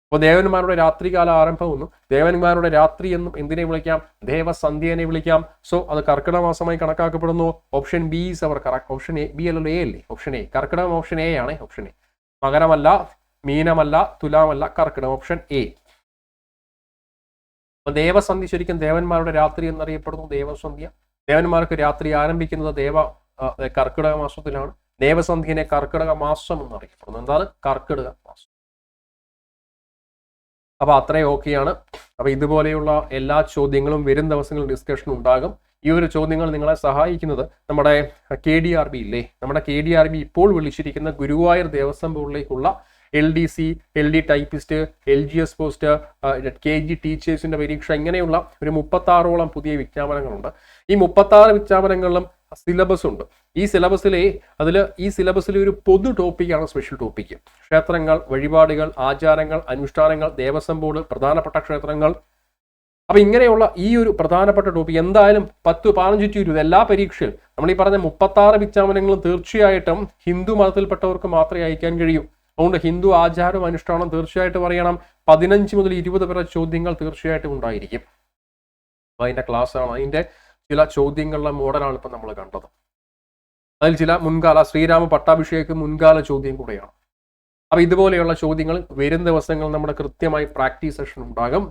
അപ്പോൾ ദേവന്മാരുടെ രാത്രികാല ആരംഭമെന്നും ദേവന്മാരുടെ രാത്രി എന്നും എന്തിനെ വിളിക്കാം? ദേവസന്ധ്യനെ വിളിക്കാം. സോ അത് കർക്കിടക മാസമായി കണക്കാക്കപ്പെടുന്നു. Option B is our correct option A B അല്ലല്ലോ എ അല്ലേ? Option A Karkidakam option A ആണ് ഓപ്ഷൻ എ മകരമല്ല മീനമല്ല തുലാമല്ല കർക്കിടകം. ഓപ്ഷൻ എ അപ്പൊ ശരിക്കും ദേവന്മാരുടെ രാത്രി എന്നറിയപ്പെടുന്നു. ദേവസന്ധ്യ. ദേവന്മാർക്ക് രാത്രി ആരംഭിക്കുന്നത് ദേവ കർക്കിടക മാസത്തിലാണ്. ദേവസന്ധ്യനെ കർക്കിടക മാസം എന്നറിയപ്പെടുന്നു. എന്താണ്? കർക്കിടക മാസം. അപ്പൊ അത്രയും ഓക്കെയാണ്. അപ്പൊ ഇതുപോലെയുള്ള എല്ലാ ചോദ്യങ്ങളും വരും ദിവസങ്ങളിൽ ഡിസ്കഷൻ ഉണ്ടാകും. ഈ ഒരു ചോദ്യങ്ങൾ നിങ്ങളെ സഹായിക്കുന്നത് നമ്മുടെ കെ ഡി ആർ ബി ഇല്ലേ? നമ്മുടെ കെ ഡി ആർ ബി ഇപ്പോൾ വിളിച്ചിരിക്കുന്ന Guruvayur Devaswom ബോർഡിലേക്കുള്ള L D C L D typist L G S post K G ടീച്ചേഴ്സിന്റെ പരീക്ഷ ഇങ്ങനെയുള്ള ഒരു മുപ്പത്താറോളം പുതിയ വിജ്ഞാപനങ്ങളുണ്ട്. ഈ മുപ്പത്താറ് വിജ്ഞാപനങ്ങളിലും സിലബസ് ഉണ്ട്. ഈ സിലബസിലെ അതിൽ ഈ സിലബസിലെ ഒരു പൊതു ടോപ്പിക്കാണ് സ്പെഷ്യൽ ടോപ്പിക്ക്. ക്ഷേത്രങ്ങൾ വഴിപാടുകൾ ആചാരങ്ങൾ അനുഷ്ഠാനങ്ങൾ ദേവസ്വം ബോർഡ് പ്രധാനപ്പെട്ട ക്ഷേത്രങ്ങൾ അപ്പൊ ഇങ്ങനെയുള്ള ഈ ഒരു പ്രധാനപ്പെട്ട ടോപ്പിക് എന്തായാലും പത്ത് പതിനഞ്ച് ടു ഇരുപത് എല്ലാ പരീക്ഷയിൽ നമ്മൾ ഈ പറഞ്ഞ മുപ്പത്താറ് വിജ്ഞാപനങ്ങളും തീർച്ചയായിട്ടും ഹിന്ദു മതത്തിൽപ്പെട്ടവർക്ക് മാത്രമേ അയക്കാൻ കഴിയൂ. അതുകൊണ്ട് ഹിന്ദു ആചാരം അനുഷ്ഠാനം തീർച്ചയായിട്ടും അറിയണം. പതിനഞ്ച് മുതൽ ഇരുപത് വരെ ചോദ്യങ്ങൾ തീർച്ചയായിട്ടും ഉണ്ടായിരിക്കും. അപ്പൊ അതിന്റെ ക്ലാസ് ആണ്. അതിന്റെ ചില ചോദ്യങ്ങളുടെ മോഡലാണ് ഇപ്പൊ നമ്മൾ കണ്ടത്. അതിൽ ചില മുൻകാല ശ്രീരാമ പട്ടാഭിഷേക മുൻകാല ചോദ്യം കൂടെയാണ്. അപ്പൊ ഇതുപോലെയുള്ള ചോദ്യങ്ങൾ വരും ദിവസങ്ങൾ നമ്മുടെ കൃത്യമായി പ്രാക്ടീസ് സെഷൻ ഉണ്ടാകും.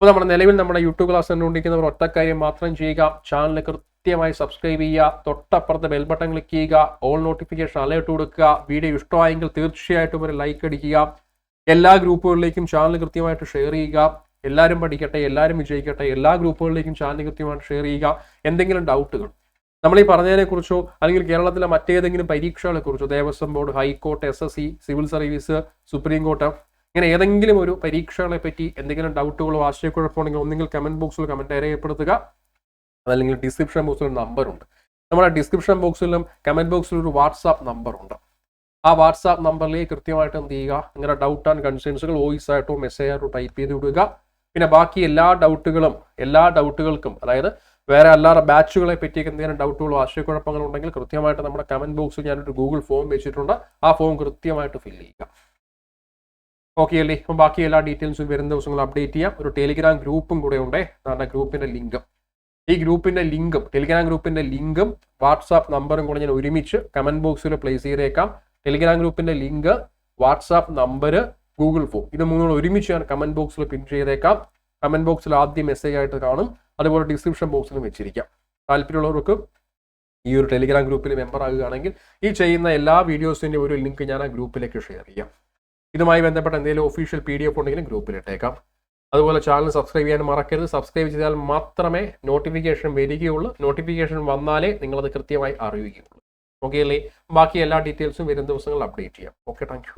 അപ്പോൾ നമ്മുടെ നിലവിൽ നമ്മുടെ യൂട്യൂബ് ക്ലാസ് കണ്ടുകൊണ്ടിരിക്കുന്നവർ ഒറ്റക്കാര്യം മാത്രം ചെയ്യുക. ചാനൽ കൃത്യമായി സബ്സ്ക്രൈബ് ചെയ്യുക. തൊട്ടപ്പുറത്തെ ബെൽ ബട്ടൺ ക്ലിക്ക് ചെയ്യുക. ഓൾ നോട്ടിഫിക്കേഷൻ അലേർട്ട് കൊടുക്കുക. വീഡിയോ ഇഷ്ടമായെങ്കിൽ തീർച്ചയായിട്ടും ഒരു ലൈക്ക് അടിക്കുക. എല്ലാ ഗ്രൂപ്പുകളിലേക്കും ചാനൽ കൃത്യമായിട്ട് ഷെയർ ചെയ്യുക. എല്ലാവരും പഠിക്കട്ടെ എല്ലാവരും വിജയിക്കട്ടെ എല്ലാ ഗ്രൂപ്പുകളിലേക്കും ചാനൽ കൃത്യമായിട്ട് ഷെയർ ചെയ്യുക. എന്തെങ്കിലും ഡൗട്ടുകൾ നമ്മൾ ഈ പറഞ്ഞതിനെ കുറിച്ചോ അല്ലെങ്കിൽ കേരളത്തിലെ മറ്റേതെങ്കിലും പരീക്ഷകളെ കുറിച്ചോ Devaswom board high court S S C civil service supreme court ഇങ്ങനെ ഏതെങ്കിലും ഒരു പരീക്ഷകളെ പറ്റി എന്തെങ്കിലും ഡൗട്ടുകളോ ആശയക്കുഴപ്പമുണ്ടെങ്കിൽ ഒന്നെങ്കിൽ കമന്റ് ബോക്സിൽ കമന്റ് രേഖപ്പെടുത്തുക. അതല്ലെങ്കിൽ ഡിസ്ക്രിപ്ഷൻ ബോക്സിൽ ഉണ്ട്. നമ്മുടെ ഡിസ്ക്രിപ്ഷൻ ബോക്സിലും കമന്റ് ബോക്സിലും ഒരു വാട്സാപ്പ് നമ്പർ ഉണ്ട്. ആ വാട്സാപ്പ് നമ്പറിലേക്ക് കൃത്യമായിട്ട് എന്ത് ചെയ്യുക? നിങ്ങളുടെ ഡൗട്ട് ആൻഡ് കൺസേൺസുകൾ വോയിസ് ആയിട്ടോ മെസ്സേജ് ആയിട്ടോ ടൈപ്പ് ചെയ്ത് വിടുക. പിന്നെ ബാക്കി എല്ലാ ഡൗട്ടുകളും എല്ലാ ഡൗട്ടുകൾക്കും അതായത് വേറെ അല്ലാതെ ബാച്ചുകളെ പറ്റിയൊക്കെ എന്തെങ്കിലും ഡൗട്ടുകളോ ആശയക്കുഴപ്പങ്ങളോ ഉണ്ടെങ്കിൽ കൃത്യമായിട്ട് നമ്മുടെ കമന്റ് ബോക്സിൽ ഞാനൊരു ഗൂഗിൾ ഫോം വെച്ചിട്ടുണ്ട്. ആ ഫോം കൃത്യമായിട്ട് ഫില്ല് ചെയ്യുക. ഓക്കെ അല്ലേ? അപ്പം ബാക്കി എല്ലാ ഡീറ്റെയിൽസും വരുന്ന ദിവസങ്ങൾ അപ്ഡേറ്റ് ചെയ്യാം. ഒരു ടെലിഗ്രാം ഗ്രൂപ്പും കൂടെ ഉണ്ട്. അതാണ് ഗ്രൂപ്പിന്റെ ലിങ്കും. ഈ ഗ്രൂപ്പിന്റെ ലിങ്കും ടെലിഗ്രാം ഗ്രൂപ്പിന്റെ ലിങ്കും വാട്സാപ്പ് നമ്പറും കൂടെ ഞാൻ ഒരുമിച്ച് കമന്റ് ബോക്സിൽ പ്ലേസ് ചെയ്തേക്കാം. ടെലിഗ്രാം ഗ്രൂപ്പിന്റെ link WhatsApp number Google form ഇത് മൂന്നും ഒരുമിച്ച് ഞാൻ കമന്റ് ബോക്സിൽ പിൻ ചെയ്തേക്കാം. കമന്റ് ബോക്സിൽ ആദ്യം മെസ്സേജ് ആയിട്ട് കാണും. അതുപോലെ ഡിസ്ക്രിപ്ഷൻ ബോക്സിലും വെച്ചിരിക്കാം. താല്പര്യമുള്ളവർക്ക് ഈ ഒരു ടെലിഗ്രാം ഗ്രൂപ്പിൽ മെമ്പർ ആകുകയാണെങ്കിൽ ഈ ചെയ്യുന്ന എല്ലാ വീഡിയോസിന്റെ ഒരു ലിങ്ക് ഞാൻ ആ ഗ്രൂപ്പിലേക്ക് ഷെയർ ചെയ്യാം. ഇതുമായി ബന്ധപ്പെട്ട എന്തെങ്കിലും ഒഫീഷ്യൽ പി ഡി എഫ് ഉണ്ടെങ്കിലും ഗ്രൂപ്പിൽ ഇട്ടേക്കാം. അതുപോലെ ചാനൽ സബ്സ്ക്രൈബ് ചെയ്യാൻ മറക്കരുത്. സബ്സ്ക്രൈബ് ചെയ്താൽ മാത്രമേ നോട്ടിഫിക്കേഷൻ വരികയുള്ളൂ. നോട്ടിഫിക്കേഷൻ വന്നാലേ നിങ്ങളത് കൃത്യമായി അറിയുകയുള്ളൂ. ഓക്കെ അല്ലേ? ബാക്കി എല്ലാ ഡീറ്റെയിൽസും വരും ദിവസങ്ങളിൽ അപ്ഡേറ്റ് ചെയ്യാം. Okay thank